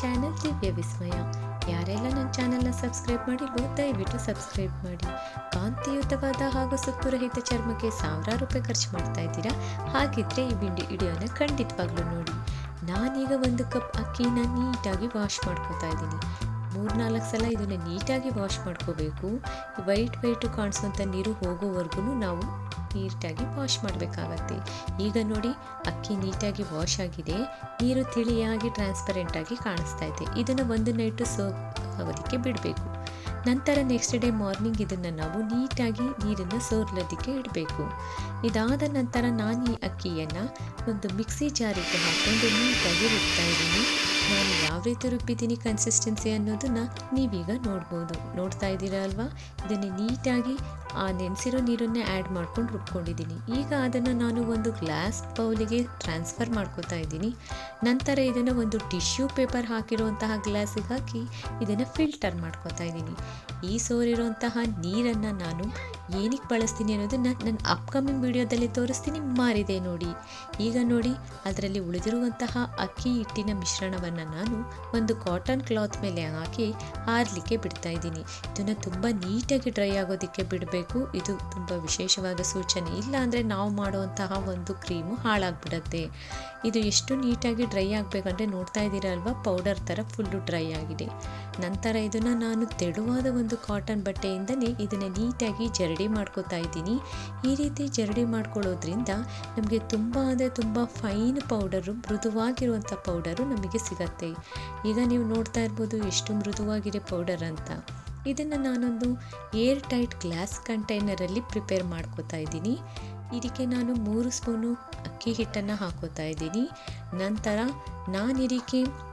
Channel ದಿವ್ಯ ವಿಸ್ಮಯ. ಯಾರೆಲ್ಲ ನನ್ನ ಚಾನಲ್ನ ಸಬ್ಸ್ಕ್ರೈಬ್ ಮಾಡಿಲ್ವೋ, ದಯವಿಟ್ಟು ಸಬ್ಸ್ಕ್ರೈಬ್ ಮಾಡಿ. ಕಾಂತಿಯುತವಾದ ಹಾಗೂ ಸುತ್ತುರಹಿತ ಚರ್ಮಕ್ಕೆ ಸಾವಿರಾರು ರೂಪಾಯಿ ಖರ್ಚು ಮಾಡ್ತಾ ಇದ್ದೀರಾ? ಹಾಗಿದ್ರೆ ಈ ವಿಂಡಿ ವಿಡಿಯೋನ ಖಂಡಿತವಾಗ್ಲೂ ನೋಡಿ. ನಾನೀಗ ಒಂದು ಕಪ್ ಅಕ್ಕಿನ ನೀಟಾಗಿ ವಾಶ್ ಮಾಡ್ಕೋತಾ ಇದ್ದೀನಿ. ಮೂರ್ನಾಲ್ಕು ಸಲ ಇದನ್ನು ನೀಟಾಗಿ ವಾಶ್ ಮಾಡ್ಕೋಬೇಕು. ವೈಟ್ ವೈಟು ಕಾಣಿಸುವಂಥ ನೀರು ಹೋಗೋವರೆಗೂ ನಾವು ನೀಟಾಗಿ ವಾಶ್ ಮಾಡಬೇಕಾಗತ್ತೆ. ಈಗ ನೋಡಿ, ಅಕ್ಕಿ ನೀಟಾಗಿ ವಾಶ್ ಆಗಿದೆ. ನೀರು ತಿಳಿಯಾಗಿ ಟ್ರಾನ್ಸ್ಪರೆಂಟಾಗಿ ಕಾಣಿಸ್ತಾ ಇದೆ. ಇದನ್ನು ಒಂದು ನೈಟು ಸೋ ಆಗೋದಕ್ಕೆ ಬಿಡಬೇಕು. ನಂತರ ನೆಕ್ಸ್ಟ್ ಡೇ ಮಾರ್ನಿಂಗ್ ಇದನ್ನು ನಾವು ನೀಟಾಗಿ ನೀರನ್ನು ಸೋರ್ಲೋದಕ್ಕೆ ಇಡಬೇಕು. ಇದಾದ ನಂತರ ನಾನು ಈ ಅಕ್ಕಿಯನ್ನು ಒಂದು ಮಿಕ್ಸಿ ಜಾರಿಗೆ ಹಾಕ್ಕೊಂಡು ನೀಟಾಗಿ ರುಬ್ತಾ ಇದ್ದೀನಿ. ನಾನು ಯಾವ ರೀತಿ ರುಬ್ಬಿದ್ದೀನಿ ಕನ್ಸಿಸ್ಟೆನ್ಸಿ ಅನ್ನೋದನ್ನು ನೀವೀಗ ನೋಡ್ಬೋದು. ನೋಡ್ತಾ ಇದ್ದೀರಾ ಅಲ್ವಾ? ಇದನ್ನು ನೀಟಾಗಿ ಆ ನೆನೆಸಿರೋ ನೀರನ್ನೇ ಆ್ಯಡ್ ಮಾಡ್ಕೊಂಡು ರುಬ್ಕೊಂಡಿದ್ದೀನಿ. ಈಗ ಅದನ್ನು ನಾನು ಒಂದು ಗ್ಲಾಸ್ ಬೌಲಿಗೆ ಟ್ರಾನ್ಸ್ಫರ್ ಮಾಡ್ಕೋತಾ ಇದ್ದೀನಿ. ನಂತರ ಇದನ್ನು ಒಂದು ಟಿಶ್ಯೂ ಪೇಪರ್ ಹಾಕಿರುವಂತಹ ಗ್ಲಾಸಿಗೆ ಹಾಕಿ ಇದನ್ನು ಫಿಲ್ಟರ್ ಮಾಡ್ಕೋತಾ ಇದ್ದೀನಿ. ಈ ಸೋರಿರುವಂತಹ ನೀರನ್ನು ನಾನು ಏನಕ್ಕೆ ಬಳಸ್ತೀನಿ ಅನ್ನೋದನ್ನು ನನ್ನ ಅಪ್ಕಮಿಂಗ್ ವಿಡಿಯೋದಲ್ಲಿ ತೋರಿಸ್ತೀನಿ. ಮಾರಿದೆ ನೋಡಿ. ಈಗ ನೋಡಿ, ಅದರಲ್ಲಿ ಉಳಿದಿರುವಂತಹ ಅಕ್ಕಿ ಹಿಟ್ಟಿನ ಮಿಶ್ರಣವನ್ನು ನಾನು ಒಂದು ಕಾಟನ್ ಕ್ಲಾತ್ ಮೇಲೆ ಹಾಕಿ ಆರಲಿಕ್ಕೆ ಬಿಡ್ತಾ ಇದ್ದೀನಿ. ಇದನ್ನು ತುಂಬ ನೀಟಾಗಿ ಡ್ರೈ ಆಗೋದಕ್ಕೆ ಬಿಡಬೇಕು. ಇದು ತುಂಬ ವಿಶೇಷವಾದ ಸೂಚನೆ. ಇಲ್ಲ ಅಂದರೆ ನಾವು ಮಾಡುವಂತಹ ಒಂದು ಕ್ರೀಮು ಹಾಳಾಗ್ಬಿಡತ್ತೆ. ಇದು ಎಷ್ಟು ನೀಟಾಗಿ ಡ್ರೈ ಆಗಬೇಕಂದ್ರೆ ನೋಡ್ತಾ ಇದ್ದೀರಾ ಅಲ್ವಾ? ಪೌಡರ್ ಥರ ಫುಲ್ಲು ಡ್ರೈ ಆಗಿದೆ. ನಂತರ ಇದನ್ನು ನಾನು ತೆಳುವಾದ ಒಂದು ಕಾಟನ್ ಬಟ್ಟೆಯಿಂದಲೇ ಇದನ್ನು ನೀಟಾಗಿ ಜರಡಿ ಮಾಡ್ಕೋತಾ ಇದ್ದೀನಿ. ಈ ರೀತಿ ಜರಡಿ ಮಾಡ್ಕೊಳ್ಳೋದ್ರಿಂದ ನಮಗೆ ತುಂಬ ಅಂದರೆ ತುಂಬ ಫೈನ್ ಪೌಡರು ಮೃದುವಾಗಿರುವಂಥ ಪೌಡರು ನಮಗೆ ಸಿಗತ್ತೆ. ಈಗ ನೀವು ನೋಡ್ತಾ ಇರ್ಬೋದು ಎಷ್ಟು ಮೃದುವಾಗಿದೆ ಪೌಡರ್ ಅಂತ. ಇದನ್ನು ನಾನೊಂದು ಏರ್ ಟೈಟ್ ಗ್ಲಾಸ್ ಕಂಟೈನರಲ್ಲಿ ಪ್ರಿಪೇರ್ ಮಾಡ್ಕೋತಾ ಇದ್ದೀನಿ. ಇದಕ್ಕೆ ನಾನು ಮೂರು ಸ್ಪೂನು ಅಕ್ಕಿ ಹಿಟ್ಟನ್ನು ಹಾಕೋತಾ ಇದ್ದೀನಿ. ನಂತರ ನಾನು ಇದಕ್ಕೆ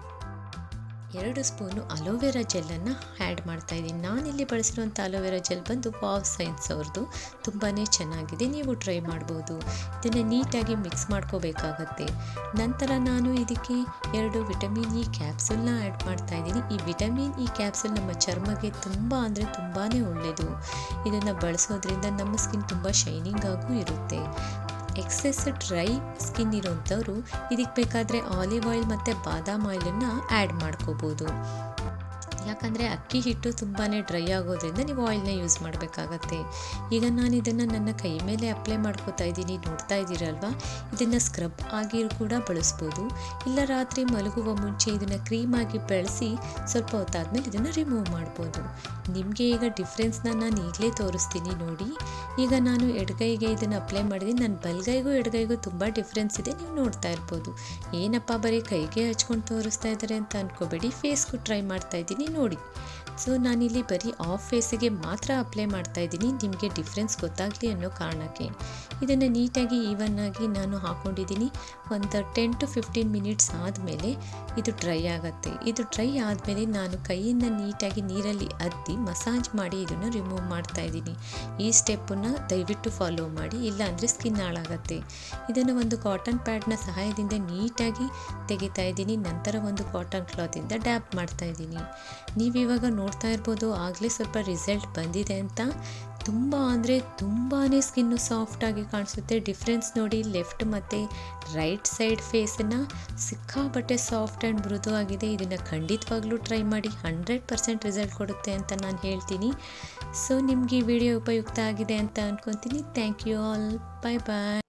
ಎರಡು ಸ್ಪೂನು ಅಲೋವೆರಾ ಜೆಲ್ಲನ್ನು ಆ್ಯಡ್ ಮಾಡ್ತಾಯಿದ್ದೀನಿ ನಾನಿಲ್ಲಿ ಬಳಸಿರುವಂಥ ಅಲೋವೆರಾ ಜೆಲ್ ಬಂದು ಪಾವ್ ಸೈನ್ಸ್ ಅವ್ರದ್ದು. ತುಂಬಾ ಚೆನ್ನಾಗಿದೆ. ನೀವು ಟ್ರೈ ಮಾಡ್ಬೋದು. ಇದನ್ನು ನೀಟಾಗಿ ಮಿಕ್ಸ್ ಮಾಡ್ಕೋಬೇಕಾಗತ್ತೆ. ನಂತರ ನಾನು ಇದಕ್ಕೆ ಎರಡು ವಿಟಮಿನ್ ಇ ಕ್ಯಾಪ್ಸುಲ್ನ ಆ್ಯಡ್ ಮಾಡ್ತಾ ಇದ್ದೀನಿ. ಈ ವಿಟಮಿನ್ ಇ ಕ್ಯಾಪ್ಸುಲ್ ನಮ್ಮ ಚರ್ಮಕ್ಕೆ ತುಂಬ ಅಂದರೆ ತುಂಬಾ ಒಳ್ಳೆಯದು. ಇದನ್ನು ಬಳಸೋದ್ರಿಂದ ನಮ್ಮ ಸ್ಕಿನ್ ತುಂಬ ಶೈನಿಂಗ್ ಆಗೂ ಇರುತ್ತೆ. ಎಕ್ಸೆಸ್ ಡ್ರೈ ಸ್ಕಿನ್ ಇರೋಂಥವ್ರು ಇದಕ್ಕೆ ಬೇಕಾದರೆ ಆಲಿವ್ ಆಯಿಲ್ ಮತ್ತು ಬಾದಾಮ್ ಆಯಿಲನ್ನು ಆ್ಯಡ್ ಮಾಡ್ಕೋಬೋದು. ಯಾಕಂದರೆ ಅಕ್ಕಿ ಹಿಟ್ಟು ತುಂಬಾ ಡ್ರೈ ಆಗೋದ್ರಿಂದ ನೀವು ಆಯಿಲ್ನ ಯೂಸ್ ಮಾಡಬೇಕಾಗತ್ತೆ. ಈಗ ನಾನು ಇದನ್ನು ನನ್ನ ಕೈ ಮೇಲೆ ಅಪ್ಲೈ ಮಾಡ್ಕೋತಾ ಇದ್ದೀನಿ, ನೋಡ್ತಾ ಇದ್ದೀರಲ್ವಾ ಇದನ್ನು ಸ್ಕ್ರಬ್ ಆಗಿ ಕೂಡ ಬಳಸ್ಬೋದು. ಇಲ್ಲ ರಾತ್ರಿ ಮಲಗುವ ಮುಂಚೆ ಇದನ್ನು ಕ್ರೀಮಾಗಿ ಬೆಳೆಸಿ ಸ್ವಲ್ಪ ಹೊತ್ತಾದ್ಮೇಲೆ ಇದನ್ನು ರಿಮೂವ್ ಮಾಡ್ಬೋದು. ನಿಮಗೆ ಈಗ ಡಿಫ್ರೆನ್ಸ್ನ ನಾನು ಈಗಲೇ ತೋರಿಸ್ತೀನಿ ನೋಡಿ. ಈಗ ನಾನು ಎಡಗೈಗೆ ಇದನ್ನು ಅಪ್ಲೈ ಮಾಡಿದ್ದೀನಿ. ನನ್ನ ಬಲ್ಗೈಗೂ ಎಡಗೈಗೂ ತುಂಬ ಡಿಫ್ರೆನ್ಸ್ ಇದೆ. ನೀವು ನೋಡ್ತಾ ಇರ್ಬೋದು. ಏನಪ್ಪ ಬರೀ ಕೈಗೆ ಹಚ್ಕೊಂಡು ತೋರಿಸ್ತಾ ಇದ್ದಾರೆ ಅಂತ ಅನ್ಕೋಬೇಡಿ. ಫೇಸ್ಗೂ ಟ್ರೈ ಮಾಡ್ತಾ ಇದ್ದೀನಿ. ನೋಡಿ കൂടി ಸೊ ನಾನಿಲ್ಲಿ ಬರೀ ಆಫ್ ಫೇಸಿಗೆ ಮಾತ್ರ ಅಪ್ಲೈ ಮಾಡ್ತಾ ಇದ್ದೀನಿ. ನಿಮಗೆ ಡಿಫ್ರೆನ್ಸ್ ಗೊತ್ತಾಗಲಿ ಅನ್ನೋ ಕಾರಣಕ್ಕೆ. ಇದನ್ನು ನೀಟಾಗಿ ಈವನ್ ಆಗಿ ನಾನು ಹಾಕ್ಕೊಂಡಿದ್ದೀನಿ ಒಂದು ಟೆನ್ ಟು ಫಿಫ್ಟೀನ್ ಮಿನಿಟ್ಸ್ ಆದಮೇಲೆ ಇದು ಡ್ರೈ ಆಗುತ್ತೆ. ಇದು ಡ್ರೈ ಆದಮೇಲೆ ನಾನು ಕೈಯಿಂದ ನೀಟಾಗಿ ನೀರಲ್ಲಿ ಅದ್ದಿ ಮಸಾಜ್ ಮಾಡಿ ಇದನ್ನು ರಿಮೂವ್ ಮಾಡ್ತಾ ಇದ್ದೀನಿ. ಈ ಸ್ಟೆಪ್ಪನ್ನು ದಯವಿಟ್ಟು ಫಾಲೋ ಮಾಡಿ. ಇಲ್ಲಾಂದರೆ ಸ್ಕಿನ್ ಹಾಳಾಗತ್ತೆ. ಇದನ್ನು ಒಂದು ಕಾಟನ್ ಪ್ಯಾಡ್ನ ಸಹಾಯದಿಂದ ನೀಟಾಗಿ ತೆಗಿತಾ ಇದ್ದೀನಿ. ನಂತರ ಒಂದು ಕಾಟನ್ ಕ್ಲಾತಿಂದ ಡ್ಯಾಪ್ ಮಾಡ್ತಾ ಇದ್ದೀನಿ. ನೀವಿವಾಗ ನೋಡ್ತಾ ಇರ್ಬೋದು. ಆಗಲೇ ಸ್ವಲ್ಪ ರಿಸಲ್ಟ್ ಬಂದಿದೆ ಅಂತ. ತುಂಬ ಅಂದರೆ ತುಂಬಾ ಸ್ಕಿನ್ನು ಸಾಫ್ಟಾಗಿ ಕಾಣಿಸುತ್ತೆ. ಡಿಫ್ರೆನ್ಸ್ ನೋಡಿ ಲೆಫ್ಟ್ ಮತ್ತು ರೈಟ್ ಸೈಡ್ ಫೇಸನ್ನು ಸಿಕ್ಕಾಪಟ್ಟೆ ಸಾಫ್ಟ್ ಆ್ಯಂಡ್ ಮೃದು ಆಗಿದೆ. ಇದನ್ನು ಖಂಡಿತವಾಗ್ಲೂ ಟ್ರೈ ಮಾಡಿ ಹಂಡ್ರೆಡ್ ಪರ್ಸೆಂಟ್ ರಿಸಲ್ಟ್ ಕೊಡುತ್ತೆ ಅಂತ ನಾನು ಹೇಳ್ತೀನಿ. ಸೊ ನಿಮಗೆ ವಿಡಿಯೋ ಉಪಯುಕ್ತ ಆಗಿದೆ ಅಂತ ಅಂದ್ಕೊತೀನಿ thank you all bye bye